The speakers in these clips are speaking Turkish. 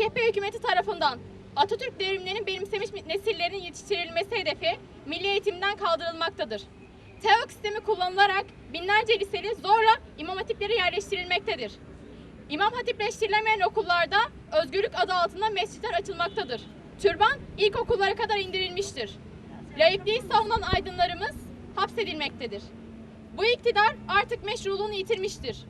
AKP hükümeti tarafından Atatürk devrimlerinin benimsemiş nesillerin yetiştirilmesi hedefi milli eğitimden kaldırılmaktadır. TEOK sistemi kullanılarak binlerce liseli zorla imam hatiplere yerleştirilmektedir. İmam hatipleştirilemeyen okullarda özgürlük adı altında mescitler açılmaktadır. Türban ilkokullara kadar indirilmiştir. Laikliği savunan aydınlarımız hapsedilmektedir. Bu iktidar artık meşruluğunu yitirmiştir.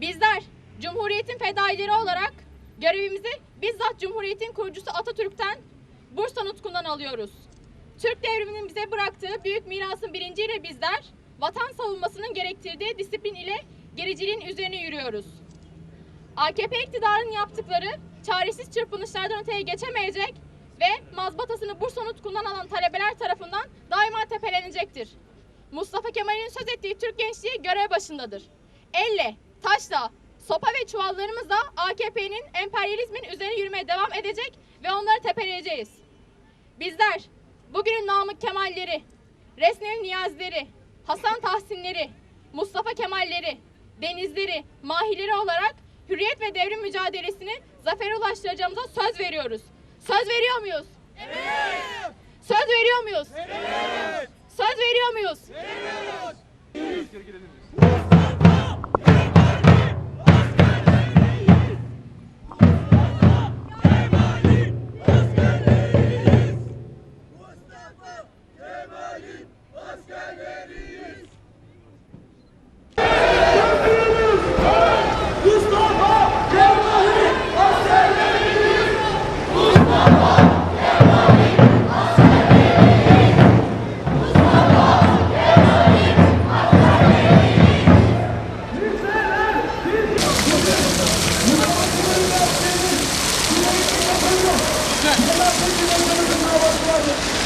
Bizler Cumhuriyet'in fedaileri olarak görevimizi bizzat Cumhuriyet'in kurucusu Atatürk'ten Bursa Nutku'ndan alıyoruz. Türk devriminin bize bıraktığı büyük mirasın bilinciyle bizler vatan savunmasının gerektirdiği disiplin ile gericiliğin üzerine yürüyoruz. AKP iktidarının yaptıkları çaresiz çırpınışlardan öteye geçemeyecek ve mazbatasını Bursa Nutku'ndan alan talebeler tarafından daima tepelenecektir. Mustafa Kemal'in söz ettiği Türk gençliği görev başındadır. Elle, taşla, sopa ve çuvallarımızla AKP'nin emperyalizmin üzerine yürümeye devam edecek ve onları tepeleyeceğiz. Bizler bugünün Namık Kemalleri, Resnel Niyazileri, Hasan Tahsinleri, Mustafa Kemalleri, Denizleri, Mahileri olarak hürriyet ve devrim mücadelesini zafere ulaştıracağımıza söz veriyoruz. Söz veriyor muyuz? Evet. Söz veriyor muyuz? Evet. Söz veriyor muyuz? Atatürk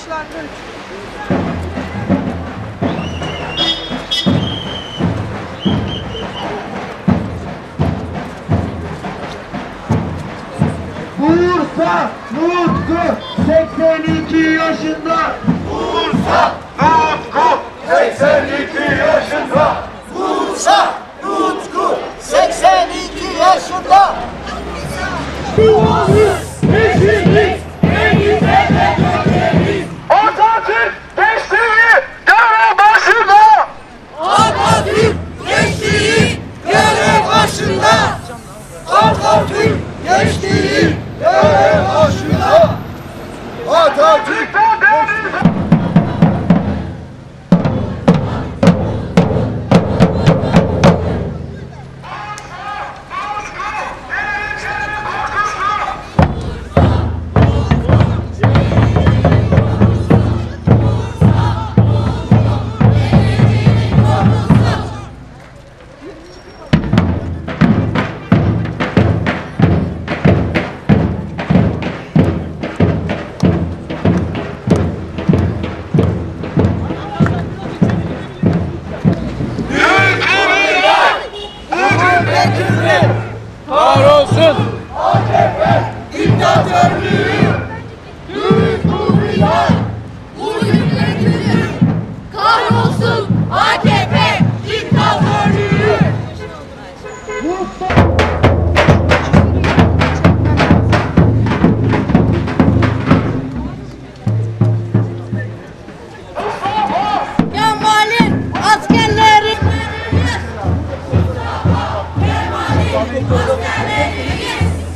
başlangıç. Bursa Mutku 82 yaşında Bursa Mutku 82 yaşında Bursa var olsun. AKP diktatörlüğü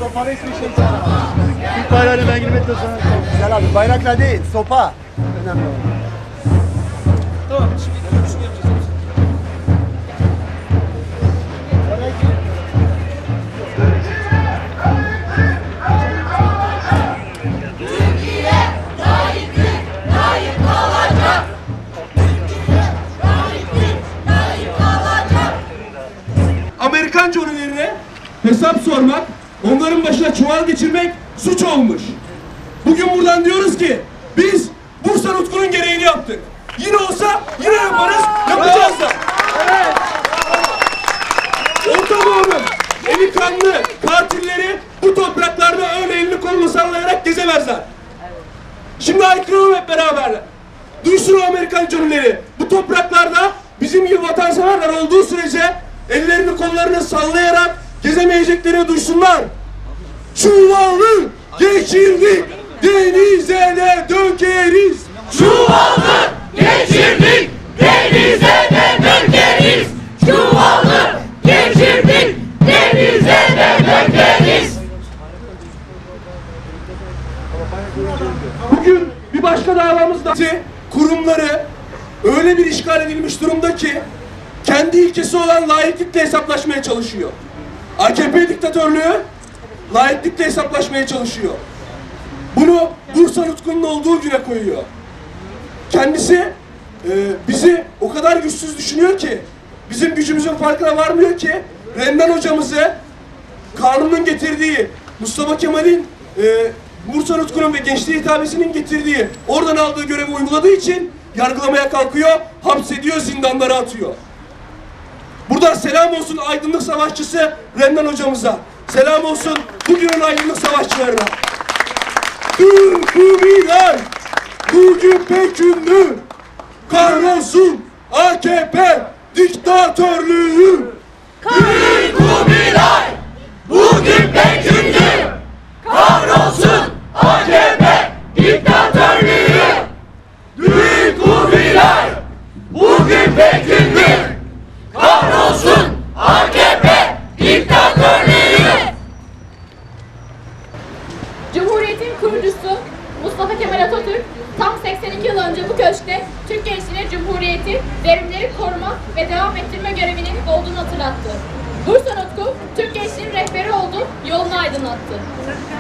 Türk bayrağını ben girmek de sana güzel abi. Bayrakla değil, sopa. Önemli olan. Amerikan conilerine hesap sormak, onların başına çuval geçirmek suç olmuş. Bugün buradan diyoruz ki biz Bursa Nutku'nun gereğini yaptık. Yine olsa yine yaparız, yapacağız da. Orta Doğu'nun eli kanlı katilleri bu topraklarda öyle elini kolunu sallayarak gezemezler. Şimdi aykıralım hep beraber. Duysun o Amerikan conileri. Bu topraklarda bizim gibi vatanseverler olduğu sürece ellerini kollarını sallayarak gezemeyeceklerini duysunlar. Çuvalı geçirdik denize de dökeriz. Çuvalı geçirdik denize de dökeriz. Çuvalı geçirdik denize de dökeriz. Bugün bir başka davamız da kurumları öyle bir işgal edilmiş durumda ki kendi ilkesi olan layıklıkla hesaplaşmaya çalışıyor. AKP diktatörlüğü layıklıkla hesaplaşmaya çalışıyor. Bunu Bursa Nutku'nun olduğu güne koyuyor. Kendisi e, bizi o kadar güçsüz düşünüyor ki bizim gücümüzün farkına varmıyor ki Rendan hocamızı kanunun getirdiği Mustafa Kemal'in e, Bursa Nutku'nun ve gençliğe hitabesinin getirdiği oradan aldığı görevi uyguladığı için yargılamaya kalkıyor, hapsediyor, zindanlara atıyor. Buradan selam olsun aydınlık savaşçısı Rendan hocamıza. Selam olsun bugünün aydınlık savaşçılarına. Türkümiler bugün pek ünlü. Kahrolsun AKP diktatörlüğü. Kubilay hatırlattı. Bursa Nutku, Türk gençliğinin rehberi oldu, yolunu aydınlattı.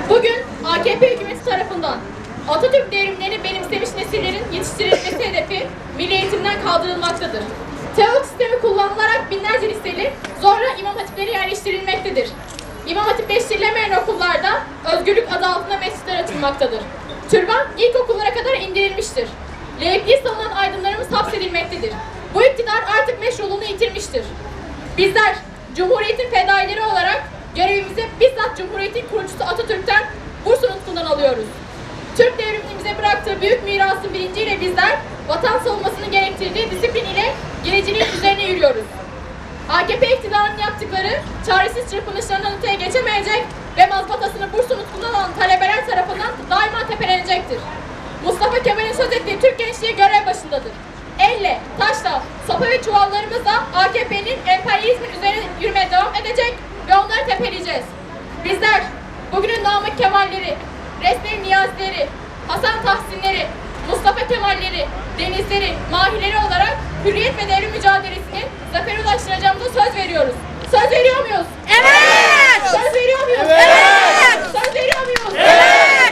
Bugün AKP hükümeti tarafından Atatürk devrimlerini benimsemiş nesillerin yetiştirilmesi hedefi milli eğitimden kaldırılmaktadır. Teok sistemi kullanılarak binlerce liseli zorla imam hatipleri yerleştirilmektedir. İmam hatipleştirilemeyen okullarda özgürlük adı altında mescitler açılmaktadır. Türban ilkokullara kadar indirilmiştir. Laikliği savunan aydınlarımız hapsedilmektedir. Bu iktidar artık meşruluğunu yitirmiştir. Bizler Cumhuriyet'in fedaileri olarak görevimizi bizzat Cumhuriyet'in kurucusu Atatürk'ten Bursa Nutku'ndan alıyoruz. Türk devriminin bize bıraktığı büyük mirasın bilinciyle bizler vatan savunmasını gerektirdiği disiplin ile geleciliğin üzerine yürüyoruz. AKP iktidarının yaptıkları çaresiz çırpınışlarından öteye geçemeyecek ve mazbatasını Bursa nutkundan alan talebeler tarafından daima tepelenecektir. Mustafa Kemal'in söz ettiği Türk gençliği görev başındadır. Sopa ve çuvallarımızla AKP'nin emperyalizmin üzerine yürümeye devam edecek ve onları tepeleyeceğiz. Bizler bugünün Namık Kemalleri, Resmi Niyazileri, Hasan Tahsinleri, Mustafa Kemalleri, Denizleri, Mahileri olarak hürriyet ve devrim mücadelesini zafere ulaştıracağımıza söz veriyoruz. Söz veriyor muyuz? Evet! Söz veriyor muyuz? Evet! Söz veriyor muyuz? Evet!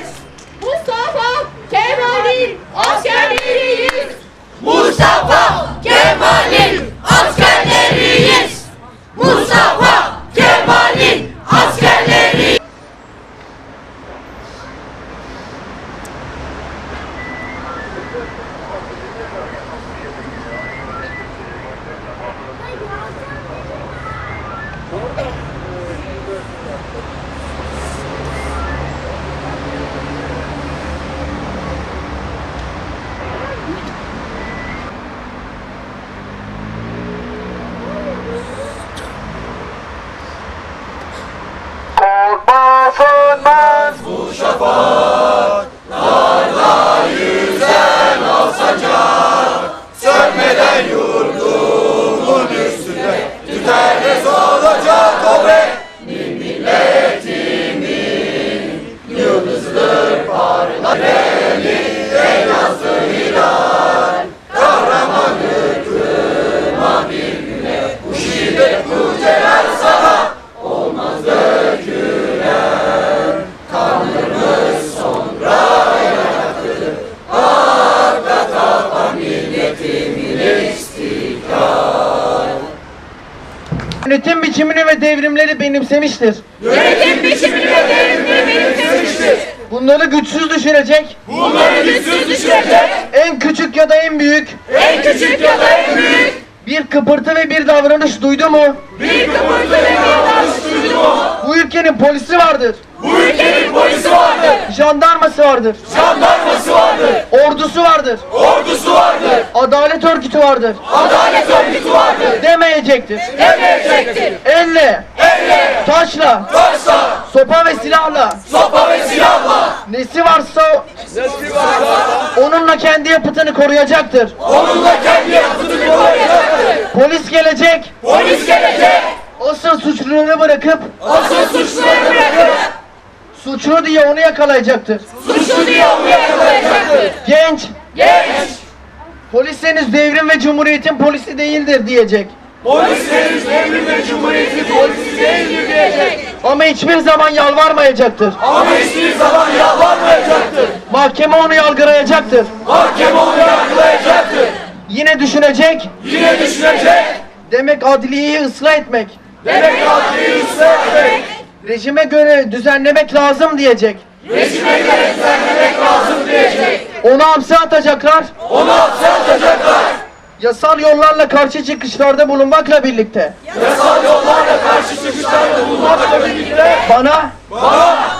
Biçimini ve devrimleri benimsemiştir. Yönetim biçimini ve devrimleri benimsemiştir. Bunları güçsüz düşürecek, Bunları güçsüz düşürecek. En küçük ya da en büyük. En küçük ya da en büyük. Bir kıpırtı ve bir davranış duydu mu? bir kıpırtı ve bir davranış duydu mu? Bu ülkenin polisi vardır, Bu ülkenin polisi vardır, jandarması vardır, jandarması vardır, ordusu vardır, ordusu vardır, adalet örgütü vardır. Adalet örgütü vardır demeyecektir. demeyecektir. Elle, Elle, taşla, taşla, sopa ve silahla sopa ve silahla nesi varsa onunla kendi yapıtını koruyacaktır. onunla kendi yapısını koruyacaktır. Polis gelecek, Polis gelecek, asıl suçluları bırakıp asıl suçluları bırakıp suçlu diye onu yakalayacaktır. suçlu diye onu yakalayacaktır. Genç, Genç, polis henüz devrim ve cumhuriyetin polisi değildir diyecek. Polis henüz devrim ve cumhuriyetin polisi değildir diyecek. Ama hiçbir zaman yalvarmayacaktır. Ama hiçbir zaman yalvarmayacaktır. Mahkeme onu yargılayacaktır. Mahkeme onu yargılayacaktır. Yine düşünecek, Yine düşünecek. demek adliyeyi ıslah etmek, Demek adliyi ıslah etmek. rejime göre düzenlemek lazım diyecek. Rejime göre düzenlemek lazım diyecek. Onu hapse atacaklar, Onu hapse atacaklar. Yasal yollarla karşı çıkışlarda bulunmakla birlikte Yasal yollarla karşı çıkışlarda bulunmakla birlikte bana,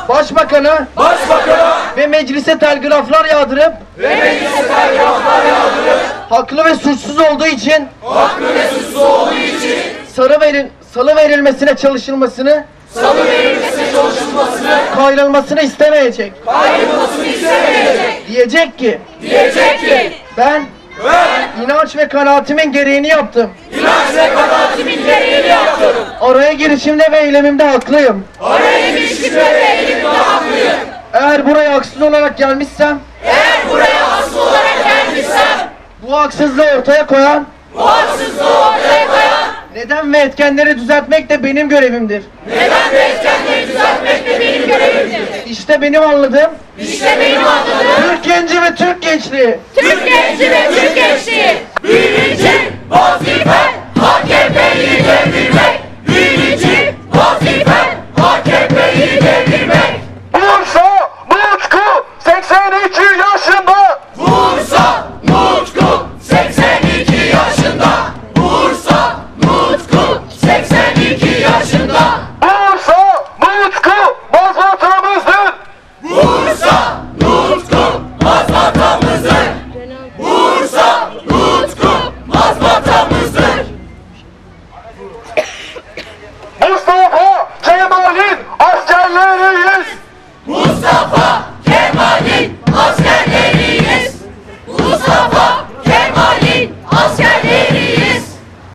başbakanı Başbakan'a ve meclise telgraflar yağdırıp ve meclise telgraflar yağdırıp haklı ve suçsuz olduğu için haklı ve suçsuz olduğu için sarı verin, salı verilmesine çalışılmasını, salı verilmesine çalışılmasını, kayrılmasını istemeyecek. ayrılmasını istemeyecek. Diyecek ki Diyecek ki ben ben inanç ve kanaatimin gereğini yaptım. inanç ve kanaatimin gereğini yaptım. Araya girişimde ve eylemimde haklıyım. Araya girişimde ve elimde haklıyım. Eğer buraya haksız olarak gelmişsem Eğer buraya asıl olarak gelmişsem bu haksızlığı ortaya koyan bu haksızlığı ortaya koyan neden ve etkenleri düzeltmek de benim görevimdir. neden ve etkenleri düzeltmek. İşte benim anladığım İşte benim anladığım Türk genci ve Türk gençliği. Türk genci ve Türk gençliği. Birinci vazife AKP'yi devirmek.